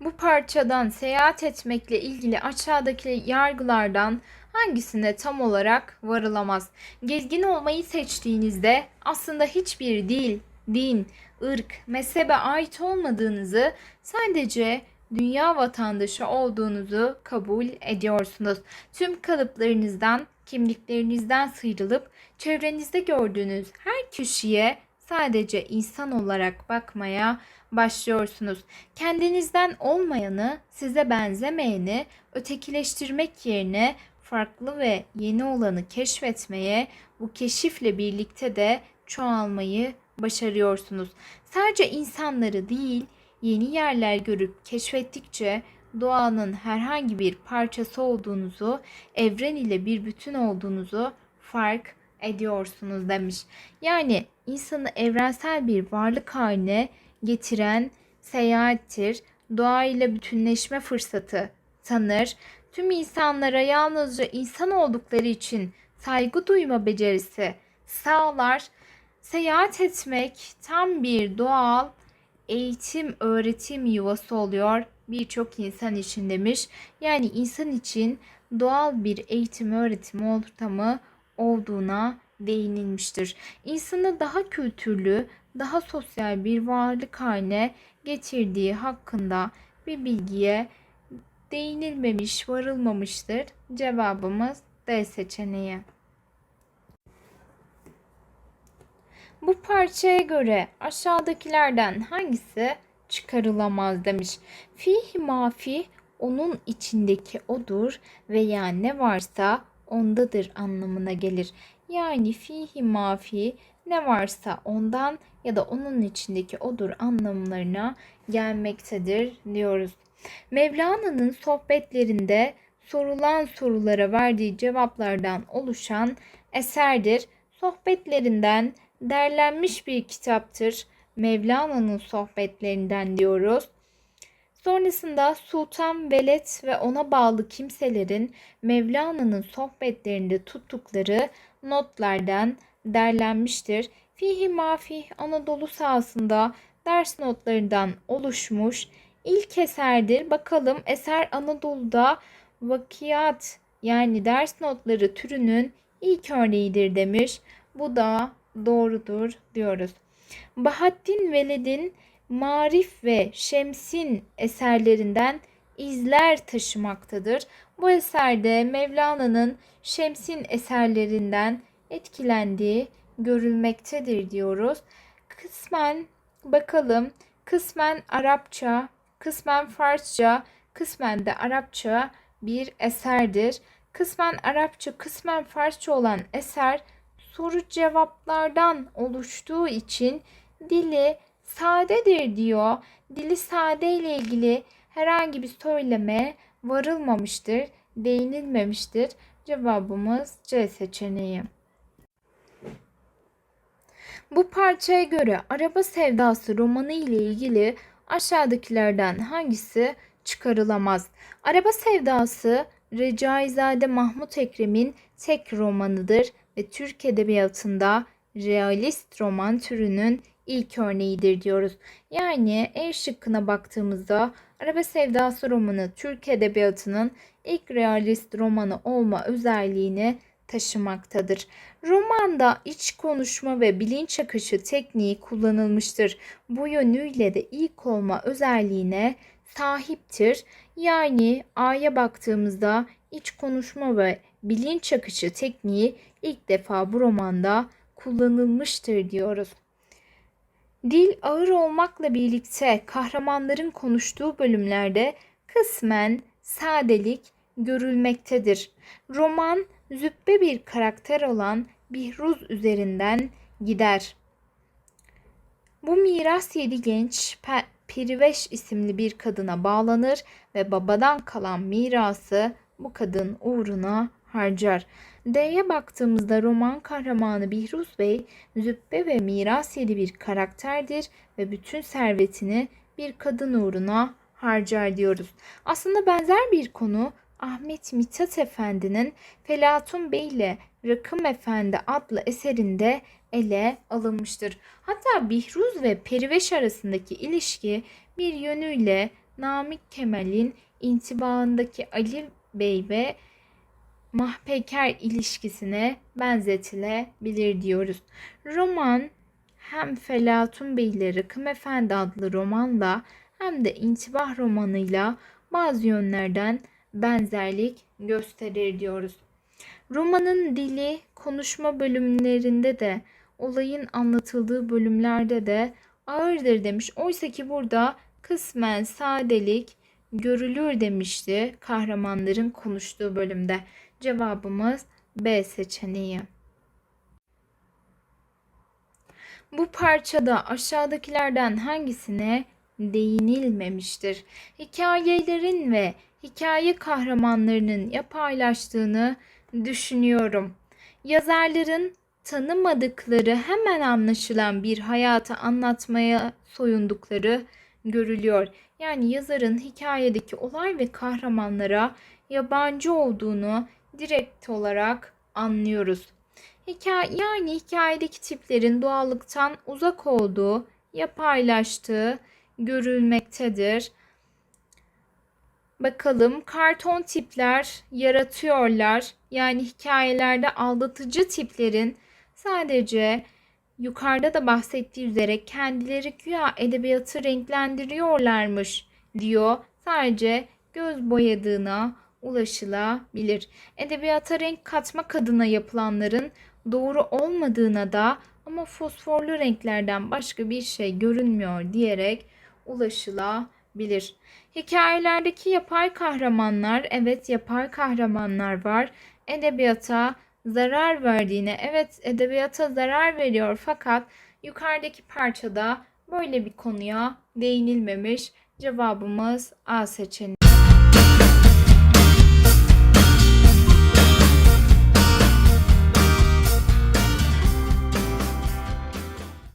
Bu parçadan seyahat etmekle ilgili aşağıdaki yargılardan hangisine tam olarak varılamaz? Gezgin olmayı seçtiğinizde aslında hiçbir dil, din, ırk, mezhebe ait olmadığınızı sadece dünya vatandaşı olduğunuzu kabul ediyorsunuz. Tüm kalıplarınızdan, kimliklerinizden sıyrılıp çevrenizde gördüğünüz her kişiye sadece insan olarak bakmaya başlıyorsunuz. Kendinizden olmayanı, size benzemeyeni ötekileştirmek yerine farklı ve yeni olanı keşfetmeye, bu keşifle birlikte de çoğalmayı başarıyorsunuz. Sadece insanları değil, yeni yerler görüp keşfettikçe doğanın herhangi bir parçası olduğunuzu, evren ile bir bütün olduğunuzu fark ediyorsunuz demiş. Yani insanı evrensel bir varlık haline getiren seyahattir. Doğayla bütünleşme fırsatı tanır. Tüm insanlara yalnızca insan oldukları için saygı duyma becerisi sağlar. Seyahat etmek tam bir doğal eğitim öğretim yuvası oluyor birçok insan için demiş. Yani insan için doğal bir eğitim öğretim ortamı olduğuna değinilmiştir. İnsanı daha kültürlü, daha sosyal bir varlık haline getirdiği hakkında bir bilgiye değinilmemiş, varılmamıştır. Cevabımız D seçeneği. Bu parçaya göre aşağıdakilerden hangisi çıkarılamaz demiş. Fihi mafi onun içindeki odur veya ne varsa ondadır anlamına gelir. Yani fihi mafi ne varsa ondan ya da onun içindeki odur anlamlarına gelmektedir diyoruz. Mevlana'nın sohbetlerinde sorulan sorulara verdiği cevaplardan oluşan eserdir. Sohbetlerinden derlenmiş bir kitaptır. Mevlana'nın sohbetlerinden diyoruz. Sonrasında Sultan Veled ve ona bağlı kimselerin Mevlana'nın sohbetlerinde tuttukları notlardan derlenmiştir. Fihi Mafih Anadolu sahasında ders notlarından oluşmuş ilk eserdir. Bakalım eser Anadolu'da vakiyat yani ders notları türünün ilk örneğidir demiş. Bu da doğrudur diyoruz. Bahattin Veled'in Marif ve Şems'in eserlerinden izler taşımaktadır. Bu eserde Mevlana'nın Şems'in eserlerinden etkilendiği görülmektedir diyoruz. Kısmen bakalım kısmen Arapça, kısmen Farsça, kısmen de Arapça bir eserdir. Kısmen Arapça, kısmen Farsça olan eser soru cevaplardan oluştuğu için dili sadedir diyor. Dili sade ile ilgili herhangi bir söyleme varılmamıştır, değinilmemiştir. Cevabımız C seçeneği. Bu parçaya göre Araba Sevdası romanı ile ilgili aşağıdakilerden hangisi çıkarılamaz? Araba Sevdası Recaizade Mahmut Ekrem'in tek romanıdır ve Türk Edebiyatı'nda realist roman türünün ilk örneğidir diyoruz. Yani E şıkkına baktığımızda Araba Sevdası romanı Türk Edebiyatı'nın ilk realist romanı olma özelliğini taşımaktadır. Romanda iç konuşma ve bilinç akışı tekniği kullanılmıştır. Bu yönüyle de ilk olma özelliğine sahiptir. Yani A'ya baktığımızda iç konuşma ve bilinç akışı tekniği ilk defa bu romanda kullanılmıştır diyoruz. Dil ağır olmakla birlikte kahramanların konuştuğu bölümlerde kısmen sadelik görülmektedir. Roman züppe bir karakter olan Bihruz üzerinden gider. Bu miras yedi genç Piriveş isimli bir kadına bağlanır ve babadan kalan mirası bu kadın uğruna harcar. D'ye baktığımızda roman kahramanı Bihruz Bey züppe ve miras yedi bir karakterdir ve bütün servetini bir kadın uğruna harcar diyoruz. Aslında benzer bir konu Ahmet Mithat Efendi'nin Felatun Bey ile Rakım Efendi adlı eserinde ele alınmıştır. Hatta Bihruz ve Periveş arasındaki ilişki bir yönüyle Namık Kemal'in intibahındaki Ali Bey ve Mahpeker ilişkisine benzetilebilir diyoruz. Roman hem Felatun Beyli Rıkım Efendi adlı romanla hem de intibah romanıyla bazı yönlerden benzerlik gösterir diyoruz. Romanın dili konuşma bölümlerinde de olayın anlatıldığı bölümlerde de ağırdır demiş. Oysa ki burada kısmen sadelik görülür demişti kahramanların konuştuğu bölümde. Cevabımız B seçeneği. Bu parçada aşağıdakilerden hangisine değinilmemiştir? Hikayelerin ve hikaye kahramanlarının yapaylaştığını düşünüyorum. Yazarların tanımadıkları hemen anlaşılan bir hayatı anlatmaya soyundukları görülüyor. Yani yazarın hikayedeki olay ve kahramanlara yabancı olduğunu direkt olarak anlıyoruz. Hikaye, yani hikayedeki tiplerin doğallıktan uzak olduğu, yapaylaştığı görülmektedir. Bakalım karton tipler yaratıyorlar. Yani hikayelerde aldatıcı tiplerin sadece yukarıda da bahsettiği üzere kendileri güya edebiyatı renklendiriyorlarmış diyor. Sadece göz boyadığına ulaşılabilir. Edebiyata renk katmak adına yapılanların doğru olmadığına da ama fosforlu renklerden başka bir şey görünmüyor diyerek ulaşılabilir. Hikayelerdeki yapay kahramanlar, evet yapay kahramanlar var. Edebiyata zarar verdiğine, evet edebiyata zarar veriyor fakat yukarıdaki parçada böyle bir konuya değinilmemiş. Cevabımız A seçeneği.